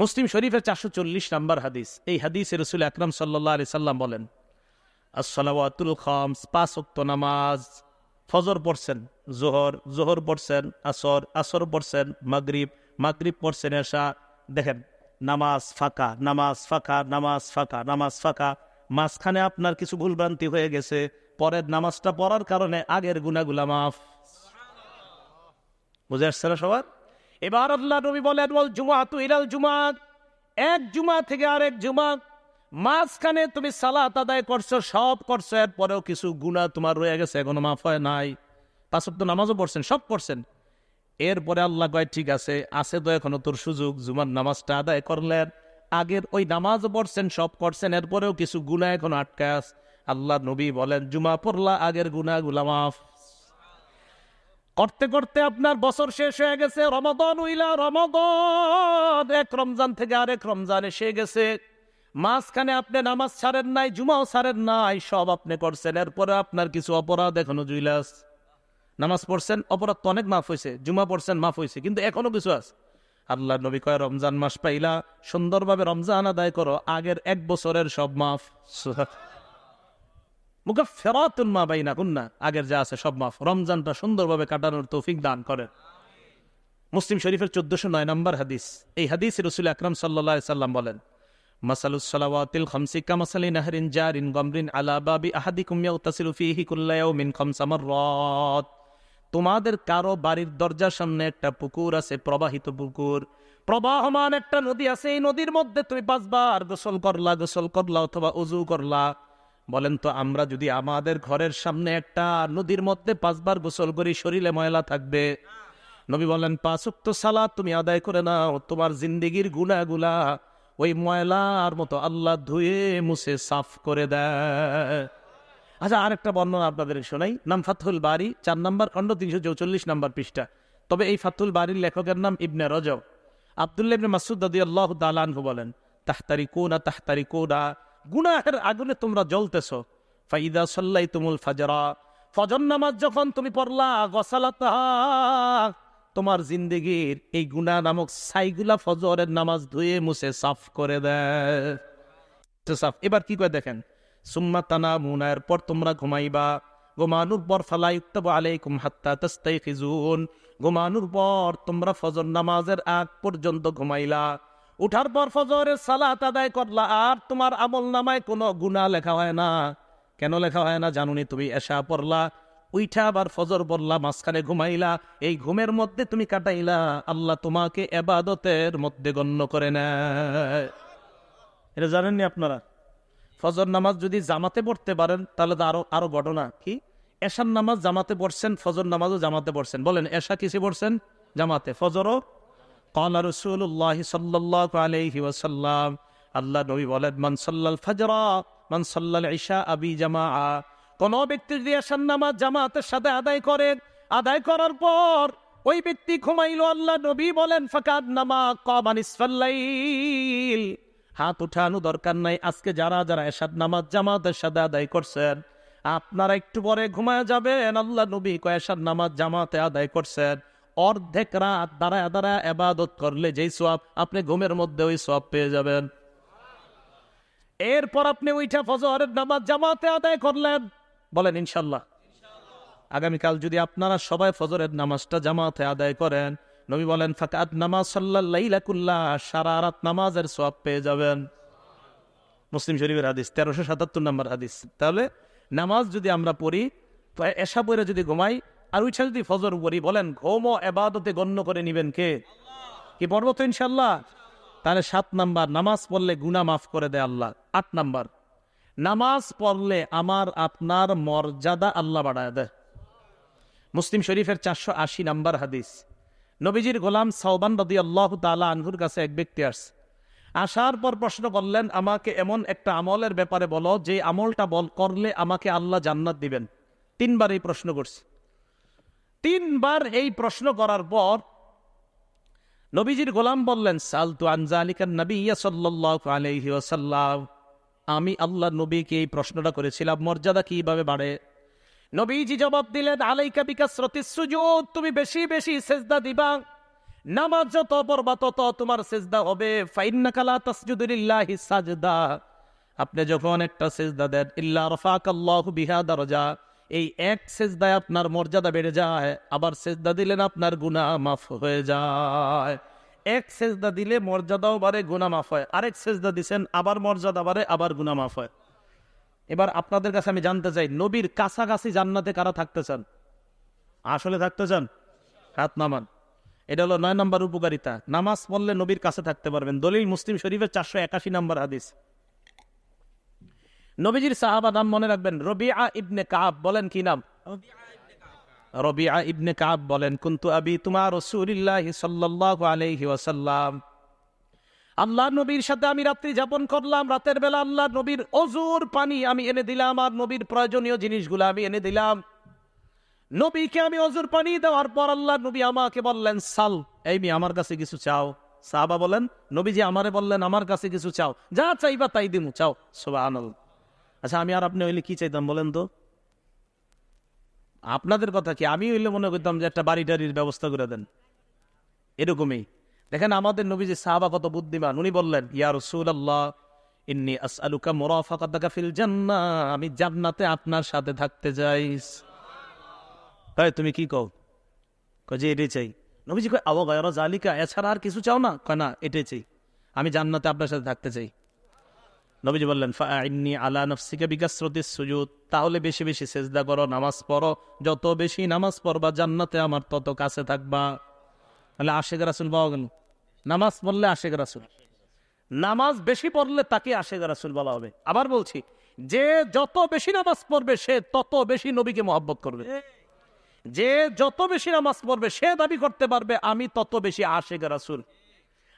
মুসলিম শরীফের চারশো চল্লিশ নাম্বার হাদিস। এই হাদিসে রসুল আকরাম সাল্লাহ আলি সাল্লাম বলেন, আসসালাওয়াতুল খামস, পাঁচ ওয়াক্ত নামাজ, ফজর পড়ছেন, জোহর জোহর পড়ছেন, আসর আসর পড়ছেন, মাগরিব মাগরিব পড়ছেন, এশা দেখেন, নামাজ ফাঁকা নামাজ ফাঁকা নামাজ ফাঁকা নামাজ ফাঁকা। মাঝখানে আপনার কিছু ভুলভ্রান্তি হয়ে গেছে, পরের নামাজটা পড়ার কারণে আগের গুনাগুলা মাফ। বুঝে আসছে না সবার? এবার আল্লাহ নবী বলেন বল জুমা তু ইরাল জুমা এক জুমা থেকে আরেক জুমা। মাঝখানে তুমি সালাত আদায় করছ, সব করছ, এরপরেও কিছু গুণা তোমার রয়ে গেছে, এখনও মাফ হয় নাই। পাঁচক তো নামাজও পড়ছেন, সব করছেন। এরপরে আল্লাহ কয়, ঠিক আছে আছে তো এখনও তোর সুযোগ, জুমার নামাজটা আদায় করলেন। আগের ওই নামাজও পড়ছেন, সব করছেন, এরপরেও কিছু গুণা এখনও আটকায়। আল্লাহ নবী বলেন, জুমা পড়লা, আগের গুণা গুলা মাফ। করতে করতে আপনার বছর শেষ হয়ে গেছে, রমাদন উইলা রমাদন। এক রমজান থেকে আরেক রমজান এসে গেছে। মাঝখানে আপনি নামাজ ছাড়েন নাই, জুমাও ছাড়েন নাই, সব আপনি করছেন এরপরে আপনার কিছু অপরাধ এখনও জুইলাস নামাজ পড়ছেন, অপরাধ তো অনেক মাফ হয়েছে জুমা পড়ছেন, মাফ হয়েছে কিন্তু এখনও কিছু আছে। আল্লাহ নবী কয়, রমজান মাস পাইলা, সুন্দরভাবে রমজান আদায় করো, আগের এক বছরের সব মাফ। মুখে আগের যা আছে সব মাফ। রমজানটা সুন্দরভাবে কাটানোর তৌফিক দান মুসলিম শরীফের চোদ্দশো নয় নম্বর হাদিস। এই হাদিস রসুল আকরাম সাল্লাম বলেন তোমাদের কারও বাড়ির দরজার সামনে একটা পুকুর আছে, প্রবাহিত পুকুর। প্রবাহমান একটা নদী আছে, এই নদীর মধ্যে তুমি পাঁচবার গোসল করলা গোসল করলা অথবা উজু করলা। বলেন তো, আমরা যদি আমাদের ঘরের সামনে একটা নদীর মধ্যে পাঁচবার গোসল করি, শরীরে ময়লা থাকবে? নবী বলেন পাঁচক্ত সালা তুমি আদায় করে নাও, তোমার জিন্দিগির গুনাগুলা ওই ময়লার মতো আল্লাহ ধুয়ে মুছে সাফ করে দেয়। আচ্ছা আরেকটা বর্ণনা আপনাদের শোনাই। নাম ফাতুল বাড়ি চার নম্বর, খণ্ড তিনশো চৌচল্লিশ নম্বর পৃষ্ঠা। তবে এই ফাতুল বাড়ির লেখকের নাম ইবনে রজব। আবদুল্লাহ ইবনে মাসুদ আল্লাহ দালানহু বলেন তাহতারি কোনা তাহতারি কোনা গুনাহের আগুনে তোমরা জ্বলতেছ। ফাইদা সাল্লাই তুমুল ফাজরা। ফজর নামাজ যখন তুমি পড়লা গসালাতা তোমার জিন্দেগির এই গুনা নামক সাইগুলা ফজরের নামাজ ধুয়ে মুছে সাফ করে দেয় সাফ। এবার কি করে দেখেন? সুম্মা তানা মুনায়ের পর তোমরা ঘুমাইবা। গোমানুর পর ফালাই উত্তব আলাইকুম হাত্তা তাস্তাই খিজুন ঘুমানোর পর তোমরা ফজর নামাজের আগ পর্যন্ত ঘুমাইলা। উঠার পর ফজরের সালাত আদায় করলা, আর তোমার আমল নামায় কোনো গুণা লেখা হয় না। কেন লেখা হয় না জানুনি? তুমি এসা পড়লা, উইঠা আবার ফজর পড়লা, মাঝখানে ঘুমাইলা, এই ঘুমের মধ্যে তুমি কাটাইলা। আল্লাহ তোমাকে এবাদতের মধ্যে গণ্য করে নেয়। এটা জানেননি আপনারা? ফজর নামাজ যদি জামাতে পড়তে পারেন, তাহলে তো আরও আরও ঘটনা কি? এশার নামাজ জামাতে পড়ছেন, ফজর নামাজও জামাতে পড়ছেন। বলেন, এশা কিসে পড়ছেন? জামাতে। ফজরও قال رسول الله صلى الله عليه وسلم আল্লাহ নবী বলেন মান সাল্লাল ফাজরা মান সাল্লাল ইশা আবি জামা কোন ব্যক্তি যদি এশার নামাজ জামাতের সাথে আদায় করেন আদায় করার পর ওই ব্যক্তি ঘুমাইলো আল্লাহ নবী বলেন ফাকাদ নামা কাবান ইসফাল্লাইল হাত উঠানো দরকার নাই আজকে যারা যারা এসাদ নামাজ জামাতের সাথে আদায় করছেন আপনারা একটু পরে ঘুমায় যাবেন আল্লাহ নবী কয়েসাদ নামাজ জামাতে আদায় করছেন অর্ধেক রাত দাঁড়ায় দাঁড়ায় এবাদত করলে যেই সব আপনি ঘুমের মধ্যে ওই সব পেয়ে যাবেন। এরপর আপনি ওইটা ফজরের নামাজ জামাতে আদায় করলেন। বলেন ইনশাল্লাহ আগামীকাল যদি আপনারা সবাই ফজরের নামাজটা জামাতে আদায় করেন, নবী বলেন ফাকাত নামাজ সাল্লাহ সারা রাত নামাজের সব পেয়ে যাবেন। মুসলিম শরীফের হাদিস, তেরোশো সাতাত্তর নম্বর হাদিস। তাহলে নামাজ যদি আমরা পড়ি এসা পড়ে যদি ঘুমাই আর উইছা যদি ফজর পড়ি বলেন, ঘুম এবাদতে গণ্য করে নিবেন কে? কি পড়ব তো ইনশাল্লাহ তাহলে সাত নাম্বার, নামাজ পড়লে গুনা মাফ করে দেয় আল্লাহ। আট নাম্বার, নামাজ পড়লে আমার আপনার মর্যাদা আল্লাহ বাড়ায় দেয়। মুসলিম শরীফের চারশো আশি নাম্বার হাদিস, নবীজির গোলাম সাউবান রদি আল্লাহ তালা আনহুর কাছে এক ব্যক্তি আসছে। আসার পর প্রশ্ন করলেন, আমাকে এমন একটা আমলের ব্যাপারে বলো, যে আমলটা বল, করলে আমাকে আল্লাহ জান্নাত দিবেন। তিনবার এই প্রশ্ন করছে। তিনবার এই প্রশ্ন করার পর নবীজির গোলাম বললেন, সালতু আনজালিকান নবী ওয়াসাল্লাম। আমি আল্লাহ নবীকে এই প্রশ্নটা করেছিলাম, মর্যাদা কীভাবে বাড়ে? নবীজি জবাব দিলেন, আলাইকা বিকাশরতি সুজুদ, তুমি বেশি বেশি সেজদা দিবা। নামাজ যত পড়বা তত তোমার সেজদা হবে। ফাইন্নাকালা তাসজুদুলিল্লাহি সাজদা। আপনি যখন একটা সেজদা দেন, ইল্লা রফাকাল্লাহু বিহা দরজা। এই এক সেজদায় আপনার মর্যাদা বেড়ে যায়, আবার সেজদা দিলেন আপনার গুনাহ মাফ হয়ে যায়। এক সেজদা দিলে মর্যাদাও বাড়ে, গুনাহ মাফ হয়। আরেক সেজদা দিছেন, আবার মর্যাদা বাড়ে, আবার গুনাহ মাফ হয়। এবার আপনাদের কাছে আমি জানতে চাই, নবীর কাছাকাছি জান্নাতে কারা থাকতে চান? আসলে থাকতে চান? হাত নামান। এটা হলো নয় নম্বর উপকারিতা। নামাজ পড়লে নবীর কাছে থাকতে পারবেন। দলিল মুসলিম শরীফের চারশো একাশি নম্বর হাদিস। নবীজির সাহাবা নাম মনে রাখবেন, রবিআ ইবনে কাব বলেন কি নাম? রবিআ ইবনে কাব বলেন, কুন্তু আবি তোমার রসুলিল্লাহ আল্লাহ নবীর সাথে আমি রাত্রি যাপন করলাম, রাতের বেলা আল্লাহ নবীর অজুর পানি আমি এনে দিলাম আর নবীর প্রয়োজনীয় জিনিসগুলো আমি এনে দিলাম। নবীকে আমি অজুর পানি দেওয়ার পর আল্লাহ নবী আমাকে বললেন, সাল, এই আমার কাছে কিছু চাও। সাহাবা বলেন, নবীজি আমারে বললেন, আমার কাছে কিছু চাও, যা চাইবা তাই দিমু, চাও। সুবহানাল্লাহ। আচ্ছা আমি আর আপনি হইলে কি চাইতাম বলেন তো? আপনাদের কথা কি? আমি হইলে মনে করতাম যে একটা বাড়ি টাড়ির ব্যবস্থা করে দেন। এরকমই। দেখেন, আমাদের নবীজি সাহাবা কত বুদ্ধিমান। উনি বললেন, ইয়া রাসূলুল্লাহ, ইন্নী আসআলুকা মুরাফাকাতাকা ফিল জান্নাহ। আমি জান্নাতে আপনার সাথে থাকতে যাই কয় তুমি কি কও? কয় যে, এটাই চাই। নবীজি কয় আবো গায়র জালিকা, এছাড়া আর কিছু চাও না? কয়, না, এটাই চাই। আমি জান্নাতে আপনার সাথে থাকতে চাই। নবীজি বললেন ফাইন্নি আলা নফসিকা বিকাশ্রতির সুজুদ। তাহলে বেশি বেশি সেজদা করো, নামাজ পড়ো। যত বেশি নামাজ পড়বা, জান্নাতে আমার তত কাছে থাকবা। তাহলে আশেখ রাসুল পাওয়া গেল। নামাজ পড়লে আশেখ রাসুল। নামাজ বেশি পড়লে তাকে আশেখ রাসুল বলা হবে। আবার বলছি, যে যত বেশি নামাজ পড়বে, সে তত বেশি নবীকে মহব্বত করবে। যে যত বেশি নামাজ পড়বে, সে দাবি করতে পারবে, আমি তত বেশি আশেখ রাসুল।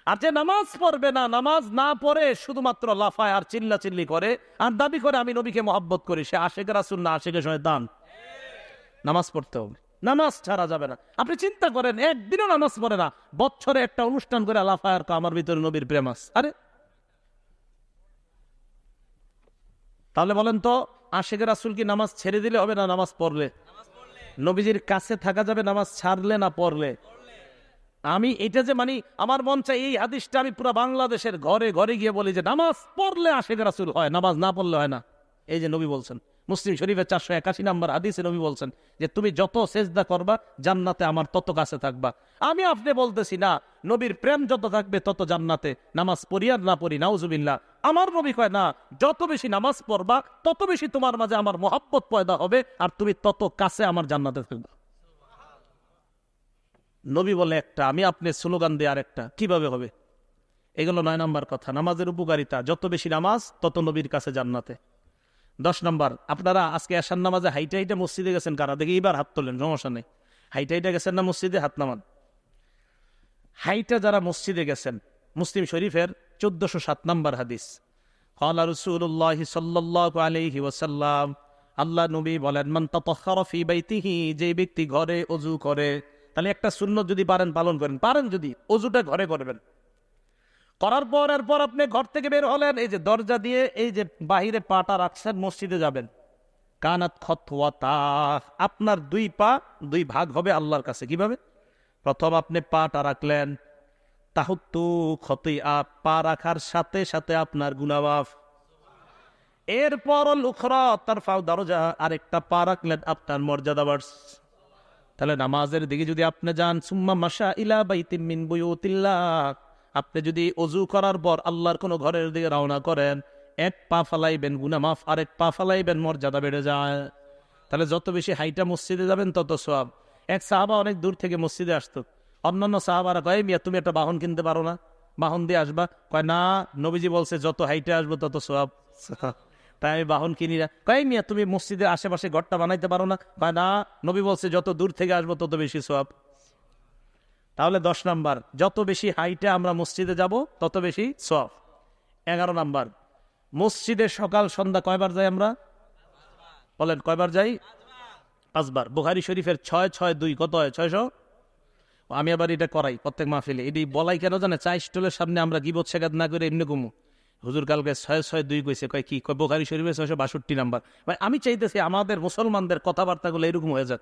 আর যে নামাজ পড়বে না, নামাজ না পড়ে শুধুমাত্র লাফায় আর চিল্লা চিল্লি করে, আর দাবি করে আমি নবীকে মহব্বত করি, সে আশেখ রাসুল না আশেখ দান। নামাজ পড়তে হবে। নামাজ ছাড়া যাবে না। আপনি চিন্তা করেন, একদিনও নামাজ পড়ে না, বছরে একটা অনুষ্ঠান করে লাফায় আর আমার ভিতরে নবীর প্রেম আছে। আরে! তাহলে বলেন তো আশেখ রাসুল কি নামাজ ছেড়ে দিলে হবে না নামাজ পড়লে? নবীজির কাছে থাকা যাবে নামাজ ছাড়লে না পড়লে? আমি এটা যে মানে আমার মন চাই এই হাদিসটা আমি পুরো বাংলাদেশের ঘরে ঘরে গিয়ে বলি যে নামাজ পড়লে আশেখ রাসুল হয়, নামাজ না পড়লে হয় না। এই যে নবী বলছেন, মুসলিম শরীফের চারশো একাশি নম্বর হাদিসে নবী বলছেন যে তুমি যত সেজদা করবা, জান্নাতে আমার তত কাছে থাকবা। আমি আপনি বলতেছি না, নবীর প্রেম যত থাকবে তত জান্নাতে, নামাজ পড়ি আর না পড়ি, নাউজুবিল্লাহ। আমার নবী কয় না, যত বেশি নামাজ পড়বা, তত বেশি তোমার মাঝে আমার মহাব্বত পয়দা হবে আর তুমি তত কাছে আমার জান্নাতে থাকবা। নবী বলে একটা, আমি আপনি স্লোগান দিয়ে আরেকটা, কীভাবে হবে? এগুলো নয় নম্বর কথা, নামাজের উপকারিতা, যত বেশি নামাজ, তত নবীর কাছে জান্নাতে। দশ নম্বর, আপনারা আজকে আসার নামাজে হাইটা হাইটা মসজিদে গেছেন কারা? দেখে এইবার হাত তোলেন, সমস্যা নেই। হাইটা হাইটা গেছেন না মসজিদে? হাত নামান। হাইটা যারা মসজিদে গেছেন, মুসলিম শরীফের চোদ্দশো সাত নম্বর হাদিস। কলা রসুল্লাহ সাল্লাহ ওসাল্লাম আল্লাহ নবী বলেন, মান যে ব্যক্তি ঘরে অজু করে তাহলে একটা শূন্য যদি পারেন, পালন করেন। পারেন যদি, অজুটা ঘরে করবেন। করার পর এরপর আপনি ঘর থেকে বের হলেন, এই যে দরজা দিয়ে এই যে বাহিরে পাটা রাখছেন, মসজিদে যাবেন। কানাত খতওয়াতা, আপনার দুই পা, দুই ভাগ হবে আল্লাহর কাছে। কীভাবে? প্রথম আপনি পাটা রাখলেন তাহুত্তু ক্ষতি আপ পা রাখার সাথে সাথে আপনার গুনাবাফ এরপর লুখরা তার ফাও দরজা, আরেকটা পা রাখলেন, আপনার মর্যাদা বাড়স তাহলে নামাজের দিকে যদি আপনি যান, সুম্মা মাসা ইলা বাইতিম মিন আপনি যদি অজু করার পর আল্লাহর কোনো ঘরের দিকে রওনা করেন, এক পা ফালাইবেন গুনা মাফ, আরেক পা ফালাইবেন, মর্যাদা বেড়ে যায়। তাহলে যত বেশি হাইটা মসজিদে যাবেন, তত সব এক সাহাবা অনেক দূর থেকে মসজিদে আসতো। অন্যান্য সাহাবারা কয়, মিয়া, তুমি একটা বাহন কিনতে পারো না। বাহন দিয়ে আসবা। কয়, না, নবীজি বলছে, যত হাইটে আসব, তত সব তাই আমি বাহন কিনি না কয় মিয়া, তুমি মসজিদের আশেপাশে ঘরটা বানাইতে পারো না? কয়, না, নবী বলছে, যত দূর থেকে আসব, তত বেশি সব তাহলে দশ নাম্বার, যত বেশি হাইটে আমরা মসজিদে যাব, তত বেশি সব এগারো নাম্বার, মসজিদে সকাল, সন্ধ্যা কয়বার যাই আমরা? বলেন, কয়বার যাই? পাঁচবার বুহারি শরীফের ছয় ছয়, দুই, কত হয়? ছয়শো? আমি আবার এটা করাই প্রত্যেক মাহফিলে। এটি বলাই কেন জানে? চা স্টলের সামনে আমরা গিবত শেখাত না করে এমনি কমু হুজুর কালকে ছয় ছয়, দুই কইছে, কয় কি? কয়, বোখারি শরীফে ছয়শো বাষট্টি নাম্বার। মানে আমি চাইতেছি আমাদের মুসলমানদের কথাবার্তাগুলো এরকম হয়ে যাক।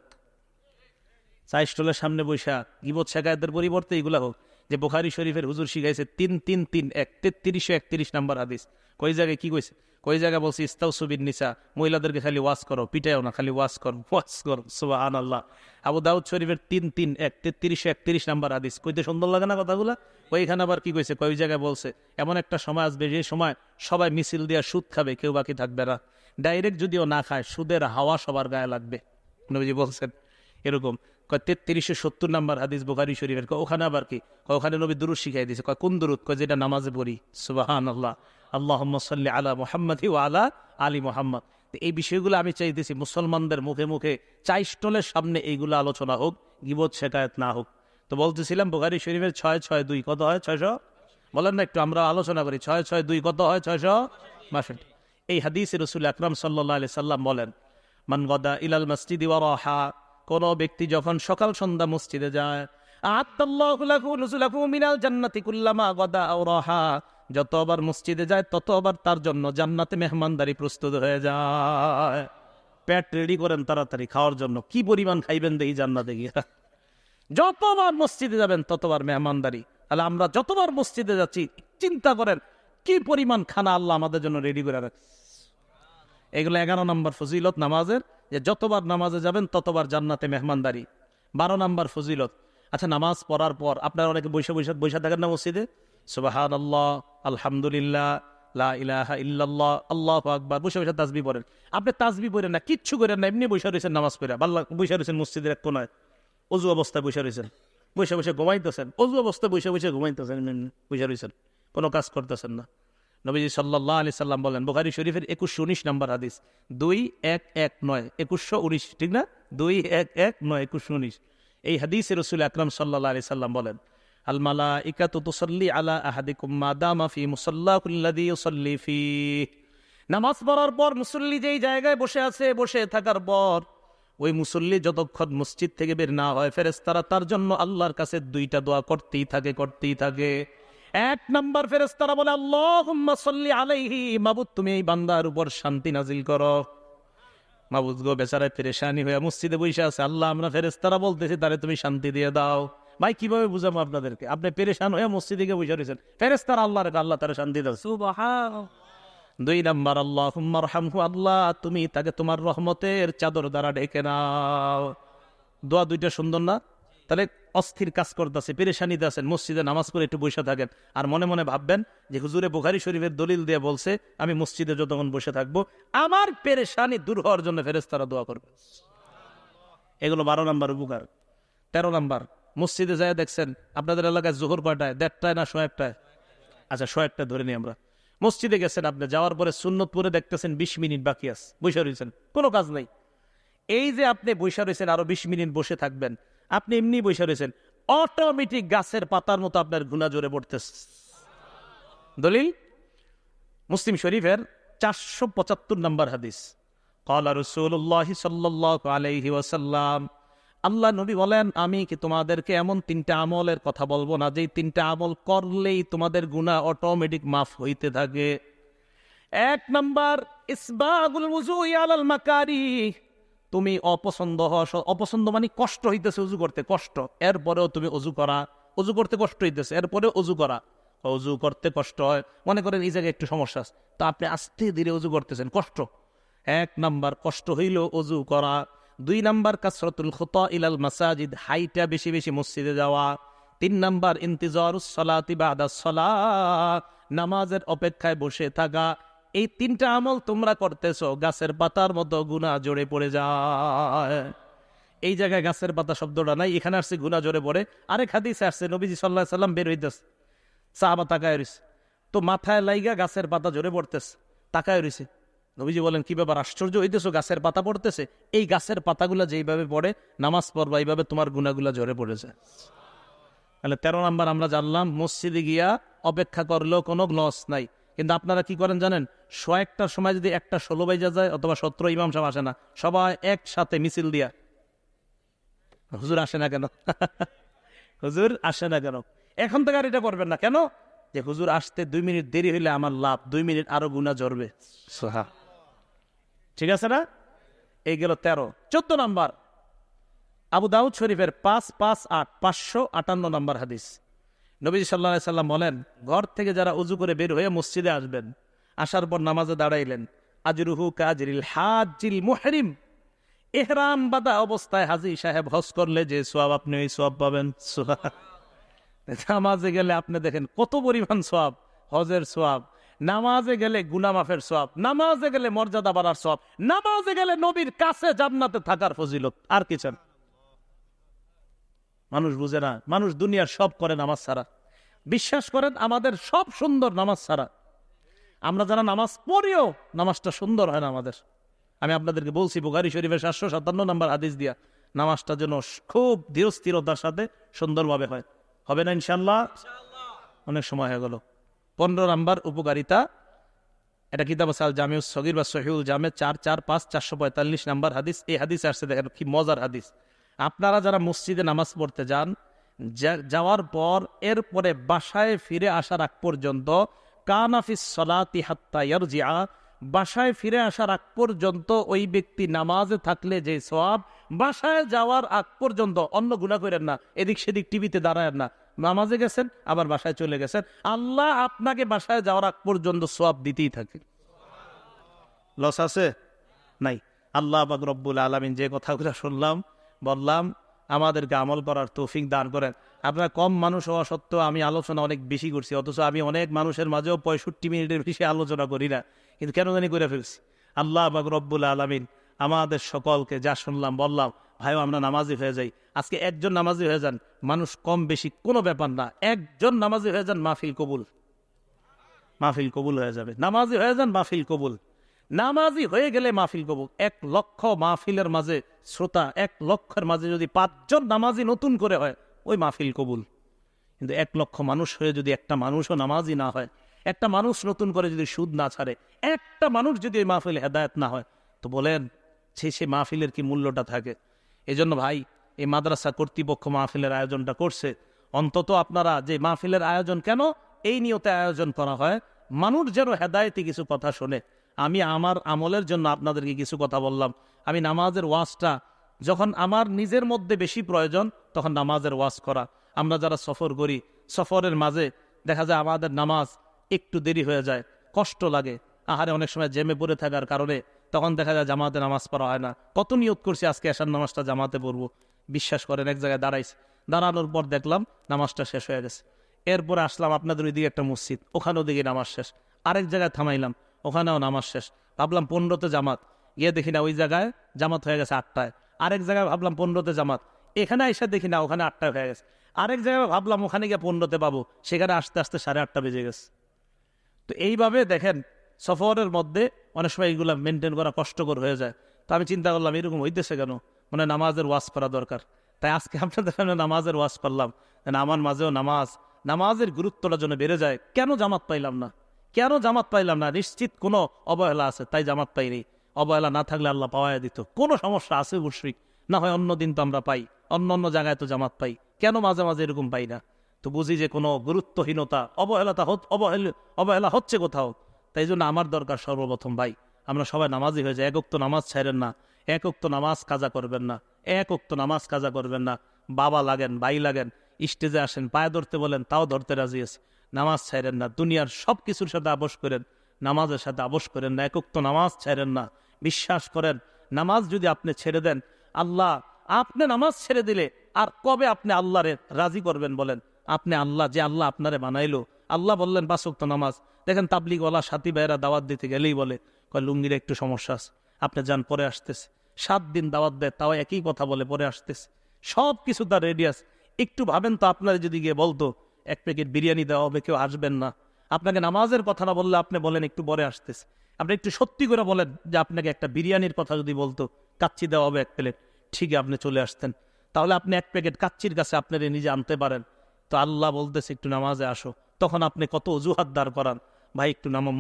চা স্টলের সামনে বৈশা গিবত শেখায়তের পরিবর্তে এগুলা হোক। যে বোখারি শরীফের হুজুর শিখাইছে তিন তিন তিন, এক, তেত্রিশশো একত্রিশ নাম্বার হাদিস। কই জায়গায় কি কইছে? কই জায়গায় বলছি? ইস্তাউ সুবিন নিসা মহিলাদেরকে খালি ওয়াশ করো পিটাও না, খালি ওয়াশ করো ওয়াশ করো সুবাহ আল্লাহ আবু দাউদ শরীফের তিন তিন, এক তেত্রিশশো একত্রিশ নাম্বার হাদিস। কইতে সুন্দর লাগে না কথাগুলা? ওইখানে আবার কি কইছে? কই জায়গায় বলছে, এমন একটা সময় আসবে যে সময় সবাই মিছিল দিয়া সুদ খাবে, কেউ বাকি থাকবে না। ডাইরেক্ট যদিও না খায়, সুদের হাওয়া সবার গায়ে লাগবে। নবীজি বলছেন এরকম। কয় তেত্রিশশো সত্তর নাম্বার হাদিস বুখারি শরীফের। ওখানে আবার কি? ওখানে নবী দুরুদ শিখাই দিয়েছে কয়, কোন দুরুদ? কয়, যেটা নামাজে পড়ি। সুবাহান আল্লাহ আল্লাহ সাল্লি আলা মোহাম্মদ ও আলা আলী মোহাম্মদ। এই বিষয়গুলো আমি চাইতেছি মুসলমানদের মুখে মুখে, চাই স্টলের সামনে এইগুলো আলোচনা হোক, গিবত শেখায়ত না হোক। তো বলতেছিলাম, বুখারি শরীফের ছয় ছয় দুই, কত হয় ছয়শো? বলেন না একটু, আমরা আলোচনা করি। ছয় ছয় দুই, কত হয় ছয়শো? বাষট্টি। এই হাদিস রসুল আকরাম সাল্লাহ আলি সাল্লাম বলেন, মান গদা ইলাল মসজিদ ওয়ারাহা কোন ব্যক্তি যখন সকাল সন্ধ্যা মসজিদে যায় আত্মাল্লাহু মিনাল জান্নাতি কুল্লামা গদা রাহা যতবার মসজিদে যায় ততবার তার জন্য জান্নাতে মেহমানদারি প্রস্তুত হয়ে যায়। পেট রেডি করেন তাড়াতাড়ি, খাওয়ার জন্য। কি পরিমাণ খাইবেন দেখি জান্নাতে গিয়ে? যতবার মসজিদে যাবেন ততবার মেহমানদারি। তাহলে আমরা যতবার মসজিদে যাচ্ছি, চিন্তা করেন, কি পরিমাণ খানা আল্লাহ আমাদের জন্য রেডি করে রাখছে। এগুলো এগারো নম্বর ফজিলত নামাজের, যে যতবার নামাজে যাবেন, ততবার জান্নাতে মেহমানদারি। বারো নম্বর ফজিলত। আচ্ছা নামাজ পড়ার পর, আপনারা অনেকে বৈশা বৈশা বৈশা থাকেন না মসজিদে? সুবাহান আল্লাহ আলহামদুলিল্লাহ, লা ইলাহা ইল্লাল্লাহ, আল্লাহ তাজবি আপনি তাজবি কিচ্ছু করেন এমনি নামাজ অজু কোনো কাজ করতেছেন না। নবীজি আলি সাল্লাম বলেন, বোখারি শরীফের একুশশো উনিশ নম্বর হাদিস, দুই এক এক নয়, একুশশো উনিশ, ঠিক না? দুই এক এক নয়, একুশশো উনিশ। এই হাদিসে রসুল আকরাম সাল্লাহ আলি সাল্লাম বলেন আল মালা ইকা তুসল্লি আলা ফি। নামাজ পড়ার পর মুসল্লি যেই জায়গায় বসে আছে, বসে থাকার পর ওই মুসল্লি যতক্ষণ মসজিদ থেকে বের না হয় ফেরেস্তারা তার জন্য আল্লাহর কাছে দুইটা দোয়া করতেই থাকে করতেই থাকে। এক নাম্বার ফেরেস্তারা বলে আল্লাহ আলাইহি, মাবুদ, তুমি এই বান্দার উপর শান্তি নাজিল করো। মাবুদ গো বেচারায় পেরেশানি হয়ে মসজিদে বসে আছে, আল্লাহ, আমরা ফেরেস্তারা বলতেছি, তারে তুমি শান্তি দিয়ে দাও। ভাই কীভাবে বুঝাবো আপনাদেরকে? আপনি পেরেশান হয়ে মসজিদে গিয়ে বসে রয়েছেন। ফেরেস্তারা আল্লাহ রেখে আল্লাহ তারা শান্তি দাও। দুই নাম্বার আল্লাহ রহমহু আল্লাহ তুমি তাকে তোমার রহমতের চাদর দ্বারা ডেকে নাও। দোয়া দুইটা সুন্দর না? তাহলে অস্থির কাজ করতেছে পেরেশানিতে আছেন মসজিদে নামাজ পড়ে একটু বসে থাকেন। আর মনে মনে ভাববেন যে হুজুরে বুখারি শরীফের দলিল দিয়ে বলছে আমি মসজিদে যতক্ষণ বসে থাকব আমার পেরেশানি দূর হওয়ার জন্য ফেরেস্তারা দোয়া করবে। এগুলো বারো নাম্বার উপকার। তেরো নাম্বার মসজিদে যায় দেখছেন, আপনাদের এলাকায় জোহর কয়টায় দেড়টায় না শো একটায় আচ্ছা শো একটা ধরে নিই আমরা। মসজিদে গেছেন আপনি, যাওয়ার পরে সুন্নত পরে দেখতেছেন বিশ মিনিট বাকি আছে বসে রয়েছেন কোনো কাজ নেই। এই যে আপনি বসে রয়েছেন আরও বিশ মিনিট বসে থাকবেন, আপনি এমনি বসে রয়েছেন অটোমেটিক গাছের পাতার মতো আপনার গুণা জোরে পড়তেছে। দলিল? মুসলিম শরীফের চারশো পঁচাত্তর নম্বর হাদিস। রসুল্লাহ সাল্লাহ আলাইহি ওয়াসাল্লাম আল্লাহ নবী বলেন, আমি কি তোমাদেরকে এমন তিনটা আমলের কথা বলব না? যেই তিনটা আমল করলেই তোমাদের গুণা অটোমেটিক মাফ হইতে থাকে। এক নাম্বার মাকারি তুমি অপছন্দ অপছন্দ মানে কষ্ট হইতেছে অজু করতে, কষ্ট। এরপরেও তুমি অজু করা অজু করতে কষ্ট হইতেছে এরপরে অজু করা। অজু করতে কষ্ট হয়। মনে করেন এই জায়গায় একটু সমস্যা আছে, তো আপনি আস্তে ধীরে অজু করতেছেন, কষ্ট। এক নাম্বার, কষ্ট হইলেও অজু করা। দুই নাম্বার কাসরতুল খুতা ইলাল মাসাজিদ হাইটা বেশি বেশি মসজিদে যাওয়া। তিন নাম্বার ইন্তিজার সলাতি বাদা সলা, নামাজের অপেক্ষায় বসে থাকা। এই তিনটা আমল তোমরা করতেছো, গাছের পাতার মতো গুণা জোরে পড়ে যায়। এই জায়গায় গাছের পাতা শব্দটা নাই, এখানে আসছে গুণা জোরে পড়ে। আরেক হাদিসে আসছে, নবীজি সাল্লাহ সাল্লাম বের হইতেছে। সাহাবা তাকায় তো মাথায় লাইগা গাছের পাতা জোরে পড়তেছে, তাকায় রইছে। নবীজি বলেন, কি ব্যাপার? আশ্চর্য হইতেছো? গাছের পাতা পড়তেছে? এই গাছের পাতাগুলা যেইভাবে পড়ে, নামাজ পড়বা, এইভাবে তোমার গুণাগুলা জড়ে পড়েছে। তাহলে তেরো নাম্বার আমরা জানলাম, মসজিদে গিয়া অপেক্ষা করলেও কোনো লস নাই। কিন্তু আপনারা কি করেন জানেন? শো একটার সময় যদি একটা ষোলো বাইজা যায় অথবা সতেরো ইমাম সাহেব আসে না, সবাই একসাথে মিছিল দিয়া। হুজুর আসে না কেন? হুজুর আসে না কেন? এখন থেকে আর এটা করবেন না। কেন? যে হুজুর আসতে দুই মিনিট দেরি হইলে আমার লাভ, দুই মিনিট আরও গুণা জ্বরবে সোহা ঠিক আছে না? এই গেল তেরো। চোদ্দ নাম্বার। আবু দাউদ শরীফের পাঁচ পাঁচ, আট, পাঁচশো আটান্ন নম্বর হাদিস। নবী সাল্লাহ সাল্লাম বলেন, ঘর থেকে যারা উজু করে বের হয়ে মসজিদে আসবেন, আসার পর নামাজে দাঁড়াইলেন, আজরুহু কাজরিল হাজিল মুহরিম। এহরাম বাদা অবস্থায় হাজি সাহেব হজ করলে যে সোয়াব আপনি ওই সোয়াব পাবেন। নামাজে গেলে আপনি দেখেন কত পরিমাণ সোয়াব, হজের সোয়াব। নামাজে গেলে গুনামাফের সোয়াব নামাজে গেলে মর্যাদা বাড়ার সোয়াব নামাজে গেলে নবীর কাছে জান্নাতে থাকার ফজিলত, আর কি চান? মানুষ বুঝে না, মানুষ দুনিয়ার সব করে নামাজ ছাড়া। বিশ্বাস করেন, আমাদের সব সুন্দর নামাজ ছাড়া। আমরা যারা নামাজ পড়িও, নামাজটা সুন্দর হয় না আমাদের। আমি আপনাদেরকে বলছি, বুখারি শরীফের সাতশো সাতান্ন নম্বর হাদিস দিয়া, নামাজটা যেন খুব ধীরস্থিরতার সাথে সুন্দরভাবে হয়। হবে না ইনশাল্লাহ অনেক সময় হয়ে গেল। পনেরো নাম্বার উপকারিতা। এটা কিতাব সাল জামিউস সগির বা সহিউল জামে চার চার, পাঁচ, চারশো পঁয়তাল্লিশ নাম্বার হাদিস। এই হাদিস আসছে, দেখেন কি মজার হাদিস। আপনারা যারা মসজিদে নামাজ পড়তে যান যাওয়ার পর, এরপরে বাসায় ফিরে আসার আগ পর্যন্ত কানাফিস সলাতি হাত্তা ইয়ারজিআ, বাসায় ফিরে আসার আগ পর্যন্ত ওই ব্যক্তি নামাজে থাকলে যে সোয়াব বাসায় যাওয়ার আগ পর্যন্ত অন্য গুণা করেন না, এদিক সেদিক টিভিতে দাঁড়ায় না। নামাজে গেছেন, আবার বাসায় চলে গেছেন। আল্লাহ আপনাকে বাসায় যাওয়ার আগ পর্যন্ত সোয়াব দিতেই থাকে। লস আছে? নাই। আল্লাহ পাক রব্বুল আলমিন যে কথাগুলো শুনলাম, বললাম, আমাদেরকে আমল করার তৌফিক দান করেন। আপনার কম মানুষ হওয়া সত্ত্বেও আমি আলোচনা অনেক বেশি করছি, অথচ আমি অনেক মানুষের মাঝেও পঁয়ষট্টি মিনিটের বেশি আলোচনা করি না। কিন্তু কেন জানি করে ফেলছি। আল্লাহ পাক রব্বুল আলমিন আমাদের সকলকে যা শুনলাম, বললাম ভাইও, আমরা নামাজি হয়ে যাই। আজকে একজন নামাজি হয়ে যান, মানুষ কম বেশি কোনো ব্যাপার না। একজন নামাজি হয়ে যান, মাহফিল কবুল। মাহফিল কবুল হয়ে যাবে। নামাজি হয়ে যান, মাহফিল কবুল। নামাজি হয়ে গেলে মাহফিল কবুল। এক লক্ষ মাহফিলের মাঝে শ্রোতা, এক লক্ষের মাঝে যদি পাঁচজন নামাজি নতুন করে হয়, ওই মাহফিল কবুল। কিন্তু এক লক্ষ মানুষ হয়ে যদি একটা মানুষও নামাজি না হয়, একটা মানুষ নতুন করে যদি সুদ না ছাড়ে, একটা মানুষ যদি এই মাহফিল হেদায়ত না হয়, তো বলেন, সে সে মাহফিলের কি মূল্যটা থাকে? এই জন্য ভাই, এই মাদ্রাসা কর্তৃপক্ষ মাহফিলের আয়োজনটা করছে। অন্তত আপনারা যে মাহফিলের আয়োজন কেন, এই নিয়তে আয়োজন করা হয়, মানুষ যেন হেদায়তি কিছু কথা শোনে। আমি আমার আমলের জন্য আপনাদেরকে কিছু কথা বললাম। আমি নামাজের ওয়াজটা, যখন আমার নিজের মধ্যে বেশি প্রয়োজন, তখন নামাজের ওয়াজ করা। আমরা যারা সফর করি, সফরের মাঝে দেখা যায় আমাদের নামাজ একটু দেরি হয়ে যায়, কষ্ট লাগে। আহারে অনেক সময় জেমে পড়ে থাকার কারণে তখন দেখা যায় জামাতে নামাজ পড়া হয় না। কত নিয়ত করছি আজকে আসার নামাজটা জামাতে পড়ব। বিশ্বাস করেন, এক জায়গায় দাঁড়াইছে। দাঁড়ানোর পর দেখলাম নামাজটা শেষ হয়ে গেছে। এরপরে আসলাম আপনাদের ওইদিকে একটা মসজিদ, ওখানেও দিকে নামাজ শেষ। আরেক জায়গায় থামাইলাম, ওখানেও নামাজ শেষ। ভাবলাম পনেরোতে জামাত। গিয়ে দেখি না, ওই জায়গায় জামাত হয়ে গেছে আটটায়। আরেক জায়গায় ভাবলাম পনেরোতে জামাত। এখানে এসে দেখি না, ওখানে আটটায় হয়ে গেছে। আরেক জায়গায় ভাবলাম ওখানে গিয়ে পনেরোতে পাবো। সেখানে আস্তে আস্তে সাড়ে আটটা বেজে গেছে। তো এইভাবে দেখেন সফরের মধ্যে অনেক সময় এইগুলো মেনটেন করা কষ্টকর হয়ে যায়। তো আমি চিন্তা করলাম, এরকম হইতেছে কেন? মানে নামাজের ওয়াজ করা দরকার। তাই আজকে আপনাদের সামনে নামাজের ওয়াজ করলাম আমার মাঝেও নামাজ, নামাজের গুরুত্বটা যেন বেড়ে যায়। কেন জামাত পাইলাম না? কেন জামাত পাইলাম না? নিশ্চিত কোনো অবহেলা আছে। তাই জামাত পাইনি। অবহেলা না থাকলে আল্লাহ পাওয়াই দিত। কোনো সমস্যা আছে মুশ্রিক? না হয় অন্য দিন তো আমরা পাই। অন্য অন্য জায়গায় তো জামাত পাই। কেন মাঝে মাঝে এরকম পাই না? তো বুঝি যে কোনো গুরুত্বহীনতা অবহেলাতা অবহেল- অবহেলা হচ্ছে কোথাও। তাই জন্য আমার দরকার সর্বপ্রথম, ভাই। আমরা সবাই নামাজি হয়ে যাই। একক্ত নামাজ ছাড়েন না। একক্ত নামাজ কাজা করবেন না। একক্ত নামাজ কাজা করবেন না। বাবা লাগেন, ভাই লাগেন, স্টেজে আসেন, পায়ে ধরতে বলেন, তাও ধরতে রাজি আছে। নামাজ ছাড়েন না। দুনিয়ার সব কিছুর সাথে আপোষ করেন, নামাজের সাথে আপোষ করেন না। একক্ত নামাজ ছাড়েন না। বিশ্বাস করেন, নামাজ যদি আপনি ছেড়ে দেন, আল্লাহ আপনি নামাজ ছেড়ে দিলে আর কবে আপনি আল্লাহরে রাজি করবেন বলেন? আপনি আল্লাহ যে আল্লাহ আপনারে বানাইলো আল্লাহ বললেন বাসক্ত নামাজ। দেখেন তাবলিগওয়ালা সাথী ভাইয়েরা দাওয়াত দিতে গেলেই বলে, কয়, লুঙ্গির একটু সমস্যা আছে, আপনি যান, পরে আসতেছে। সাত দিন দাওয়াত দেয়, তাও একই কথা বলে, পরে আসতেছে। সব কিছু তার রেডি আছে। একটু ভাবেন তো আপনারা যদি গিয়ে বলতো, এক প্যাকেট বিরিয়ানি দেওয়া হবে, কেউ আসবেন না। আপনাকে নামাজের কথা না বললে আপনি বলেন, একটু পরে আসতেছে। আপনি একটু সত্যি করে বলেন যে আপনাকে একটা বিরিয়ানির কথা যদি বলতো, কাচ্চি দেওয়া হবে এক প্লেট, ঠিকই আপনি চলে আসতেন। তাহলে আপনি এক প্যাকেট কাচ্চির কাছে আপনার নিজে আনতে পারেন। তো আল্লাহ বলতেছে, একটু নামাজে আসো। তখন আপনি কত অজুহাত দাঁড় করান। ভাই একটু নামা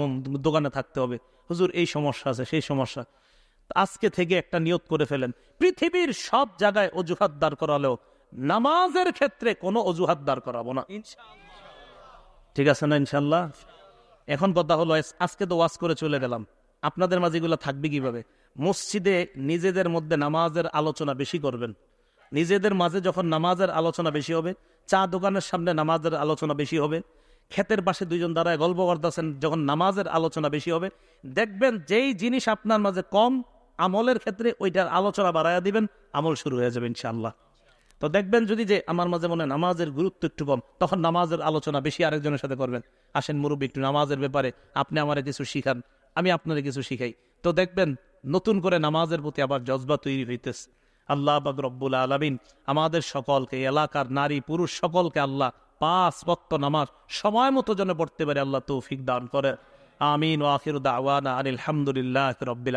দোকানে থাকতে হবে। হুজুর এই সমস্যা আছে সেই সমস্যা। আজকে থেকে একটা নিয়ত করে ফেলেন। পৃথিবীর সব জায়গায় অজুহাত দাঁড় করালেও নামাজের ক্ষেত্রে কোনো অজুহাত দাঁড় করাবো না। ঠিক আছে না ইনশাল্লাহ এখন কথা হলো আজকে তো ওয়াজ করে চলে গেলাম। আপনাদের মাঝে এগুলো থাকবে কীভাবে? মসজিদে নিজেদের মধ্যে নামাজের আলোচনা বেশি করবেন। নিজেদের মাঝে যখন নামাজের আলোচনা বেশি হবে চা দোকানের সামনে নামাজের আলোচনা বেশি হবে। ক্ষেতের পাশে দুইজন দাঁড়ায় গল্প করতেছেন, যখন নামাজের আলোচনা বেশি হবে, দেখবেন যেই জিনিস আপনার মাঝে কম, আমলের ক্ষেত্রে ওইটার আলোচনা বাড়াইয়া দিবেন, আমল শুরু হয়ে যাবে ইনশাআল্লাহ। তো দেখবেন যদি যে আমার মাঝে মনে নামাজের গুরুত্ব একটু কম, তখন নামাজের আলোচনা বেশি আরেকজনের সাথে করবেন। আসেন মুরব্বী, একটু নামাজের ব্যাপারে আপনি আমারে কিছু শিখান, আমি আপনারে কিছু শিখাই। তো দেখবেন নতুন করে নামাজের প্রতি আবার জজবা তৈরি হইতেছে। আল্লাহ বাক রব্বুল আলমিন আমাদের সকলকে, এলাকার নারী, পুরুষ সকলকে আল্লাহ পাঁচ বক্ত নামাজ সময় মতো যেন পড়তে পারে, আল্লাহ তৌফিক দান করে। আমিন ও আখির দাওয়ানা আনিল হামদুলিল্লাহ রব্বিল